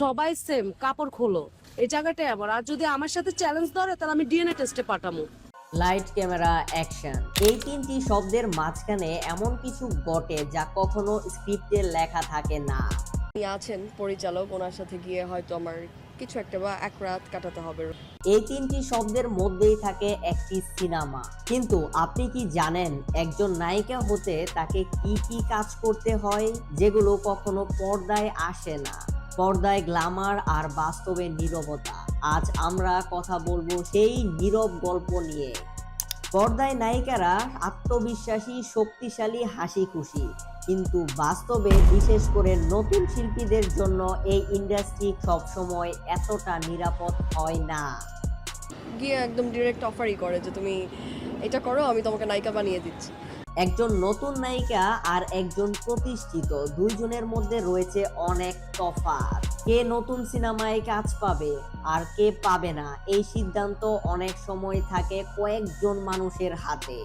সবাই সেম কাপড় খোলো। এই জায়গাটাই আমার। আর যদি আমার সাথে চ্যালেঞ্জ ধরে তাহলে আমি ডিএনএ টেস্টে পাঠাবো লাইট ক্যামেরা অ্যাকশন এই তিনটি শব্দের মাঝখানে এমন কিছু ঘটে যা কখনো স্ক্রিপ্টে লেখা থাকে না। আছেন পরিচালক ওনার সাথে গিয়ে হয়তো আমার কিছু একটা বা এক রাত কাটাতে হবে। এই তিনটি শব্দের মধ্যেই থাকে একটি সিনেমা। কিন্তু আপনি কি জানেন একজন নায়িকা হতে তাকে কি কি কাজ করতে হয় যেগুলো কখনো পর্দায় আসে না? পর্দায় গ্ল্যামার আর বাস্তবে নীরবতা। আজ আমরা কথা বলব সেই নীরব গল্প নিয়ে। পর্দায় নায়িকারা আত্মবিশ্বাসী, শক্তিশালী হাসি খুশি কিন্তু বাস্তবে বিশেষ করে নতুন শিল্পীদের জন্য এই ইন্ডাস্ট্রি সবসময় এতটা নিরাপদ হয় না। গিয়ে একদম ডিরেক্ট অফারই করে যে তুমি এটা করো, আমি তোমাকে নায়িকা বানিয়ে দিচ্ছি। একজন নতুন নায়িকা আর একজন প্রতিষ্ঠিত। দুইজনের মধ্যে রয়েছে অনেক তফাৎ। কে নতুন সিনেমায় কাজ পাবে আর কে পাবে না, এই সিদ্ধান্ত অনেক সময় থাকে কয়েকজন মানুষের হাতে।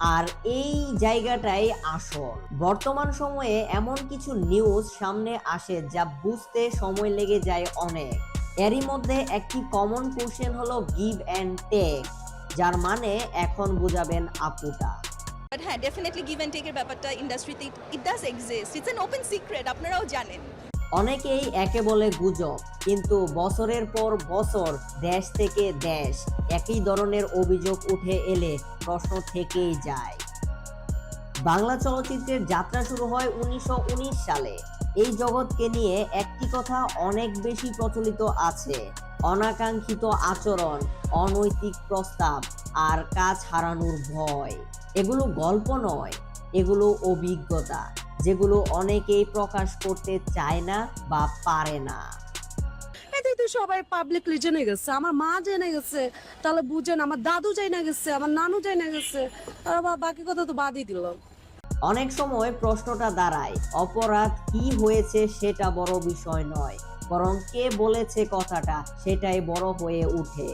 আর এই জায়গাটাই আসল। বর্তমান সময়ে এমন কিছু নিউজ সামনে আসে যা বুঝতে সময় লেগে যায় অনেক। এরই মধ্যে একটি কমন কোশ্চেন হলো গিভ অ্যান্ড টেক যার মানে এখন বুঝাবেন আপুটা। বাট হ্যাঁ ডেফিনেটলি গিভ অ্যান্ড টেকের ব্যাপারটা ইন্ডাস্ট্রিতে it does exist it's an open secret আপনারাও জানেন। অনেকেই একে বলে গুজব, কিন্তু বছরের পর বছর দেশ থেকে দেশ একই ধরনের অভিযোগ উঠে এলে প্রশ্ন থেকেই যায়। বাংলা চলচ্চিত্রের যাত্রা শুরু হয় উনিশশো উনিশ সালে। এই জগৎকে নিয়ে একটি কথা অনেক বেশি প্রচলিত আছে। অনাকাঙ্ক্ষিত আচরণ, অনৈতিক প্রস্তাব আর কাজ হারানোর ভয়। এগুলো গল্প নয়, এগুলো অভিজ্ঞতা, যেগুলো অনেকেই প্রকাশ করতে চায় না বা পারে না। সবাই পাবলিকলি জেনে গেছে, আমার মা জেনে গেছে, তাহলে বুঝেন, আমার দাদু জেনে গেছে, আমার নানু জেনে গেছে, আর বাকি কথা তো বাদই দিলাম। অনেক সময় প্রশ্নটা দাঁড়ায়, অপরাধ কি হয়েছে সেটা বড় বিষয় নয়, বরং কে বলেছে কথাটা সেটাই বড় হয়ে উঠে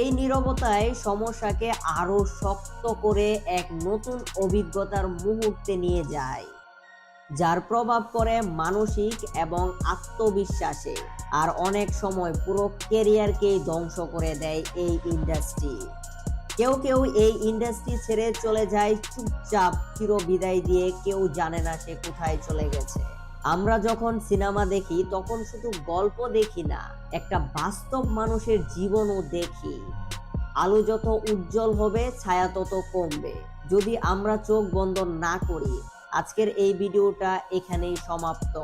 এই নীরবতায় সমস্যাকে আরও শক্ত করে এক নতুন অভিজ্ঞতার মুহূর্তে নিয়ে যায়। যার প্রভাব পড়ে মানসিক এবং আত্মবিশ্বাসে, আর অনেক সময় পুরো কেরিয়ারকেই ধ্বংস করে দেয় এই ইন্ডাস্ট্রি। কেউ কেউ এই ইন্ডাস্ট্রি ছেড়ে চলে যায় চুপচাপ চির বিদায় দিয়ে কেউ জানে না সে কোথায় চলে গেছে। আমরা যখন সিনেমা দেখি, তখন শুধু গল্প দেখি না, একটা বাস্তব মানুষের জীবনও দেখি। আলো যত উজ্জ্বল হবে, ছায়া তত কমবে। যদি আমরা চোখ বন্ধ না করি আজকের এই ভিডিওটা এখানেই সমাপ্ত।